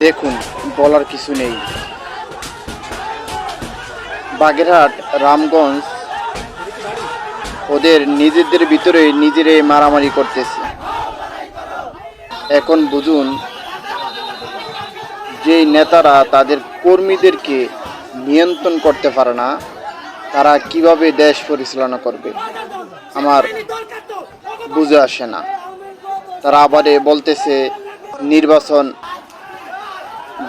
দেখুন, বলার কিছু নেই। বাগেরহাট, রামগঞ্জ, ওদের নিজেদের ভিতরে নিজেরাই মারামারি করতেছে। এখন বুঝুন যে নেতারা তাদের কর্মীদেরকে নিয়ন্ত্রণ করতে পারে না, তারা কীভাবে দেশ পরিচালনা করবে? আমার বুঝে আসে না। তারা আবারে বলতেছে, নির্বাচন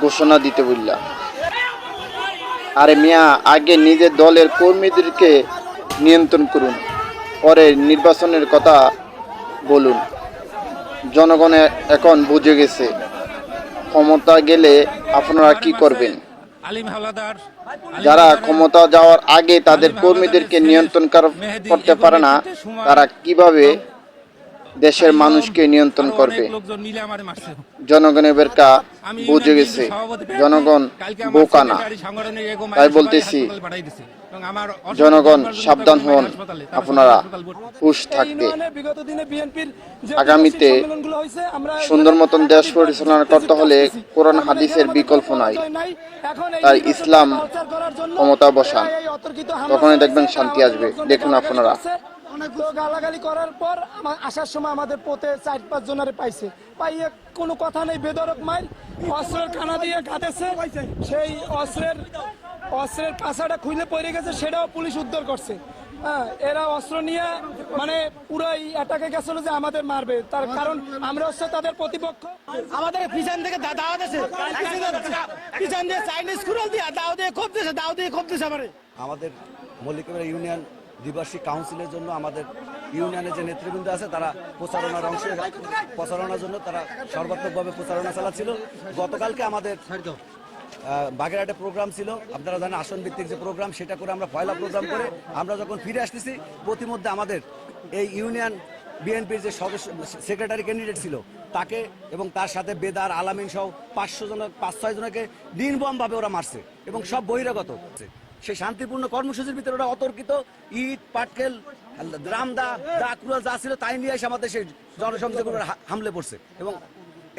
ঘোষণা দিতে বললা। আরে মিয়া আগে নিজের দলের কর্মীদেরকে নিয়ন্ত্রণ করুন পরে নির্বাচনের কথা বলুন। জনগণে এখন বুঝে গেছে ক্ষমতা গেলে আপনারা কি করবেন? যারা ক্ষমতা যাওয়ার আগে তাদের কর্মীদেরকে নিয়ন্ত্রণ করতে পারে না তারা কীভাবে দেশের মানুষকে নিয়ন্ত্রণ করবে। জনগণের বেরকা বুঝে গেছে। জনগণ বোকা না। তাই বলতেছি, জনগণ সাবধান হন। আপনারা বিএনপির যে আগামীতে সুন্দর মতন দেশ পরিচালনা করতে হলে কোরআন হাদিসের বিকল্প নাই। তাই ইসলাম ক্ষমতা বসান। তখনই দেখবেন শান্তি আসবে। দেখুন আপনারা। তো গালাগালি করার পর আমা- আসার সময় আমাদের পোতে চার পাঁচ জনারে পাইছে। পাইয়ে কোনো কথা নেই বেদরক মার অস্ত্রের কানা দিয়ে কাঁদেছে। সেই অস্ত্রের অস্ত্রের পাশাটা খুলে পড়ে গেছে সেটাও পুলিশ উদ্ধার করছে। হ্যাঁ এরা অস্ত্র নিয়ে মানে পুরাই অ্যাটাকে গেছিল যে আমাদের মারবে। তার কারণ আমরা হচ্ছে তাদের প্রতিপক্ষ। আমাদের পিছন থেকে দাওয়া দিয়েছে পিছন দিয়ে চাইনিজ কুড়াল দিয়ে দাও দিয়ে খুব দিয়েছে দাও দিয়ে খুব দিয়েছে আমাদের মল্লিকবেড়া ইউনিয়ন দ্বিবার্ষিক কাউন্সিলের জন্য আমাদের ইউনিয়নের যে নেতৃবৃন্দ আছে, তারা প্রচারণার অংশে প্রচারণার জন্য তারা সর্বাত্মকভাবে প্রচারণা চালাচ্ছিল। গতকালকে আমাদের বাগেরহাটে প্রোগ্রাম ছিল। আপনারা জানেন আসন ভিত্তিক যে প্রোগ্রাম সেটা করে আমরা পয়লা প্রোগ্রাম করে আমরা যখন ফিরে আসতেছি, প্রতিমধ্যে আমাদের এই ইউনিয়ন বিএনপির যে সদস্য সেক্রেটারি ক্যান্ডিডেট ছিল, তাকে এবং তার সাথে বেদার, আলামিন সহ পাঁচশো জন পাঁচ ছয় জনকে নির্মমভাবে ওরা মারছে এবং সব বহিরাগত। সেই শান্তিপূর্ণ কর্মসূচির ভিতরে ওরা অতর্কিত। ইট পাটকেল, রামদা, দা কুড়াল যা ছিল তাই নিয়ে এসে আমাদের সেই জনসংযোগ হামলে পড়ছে। এবং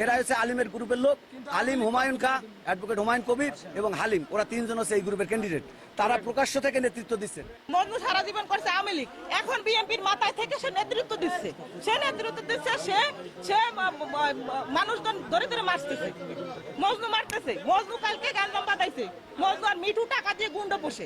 এরা হচ্ছে আলিমের গ্রুপের লোক। আলিম হুমায়ুন খা, অ্যাডভোকেট হুমায়ুন কবির এবং হালিম। ওরা তিনজন হচ্ছে এই গ্রুপের ক্যান্ডিডেট তারা প্রকাশ্য থেকে নেতৃত্ব দিচ্ছে। মজনু সারা জীবন করছে আওয়ামী লীগ। এখন বিএনপির মাথায় থেকে সে নেতৃত্ব দিচ্ছে। সে নেতৃত্ব দিচ্ছে, সে সে মানুষজন ধরে মারতেছে। মজনু মারতেছে। মজনু মিঠু টাকা দিয়ে গুন্ডা বসে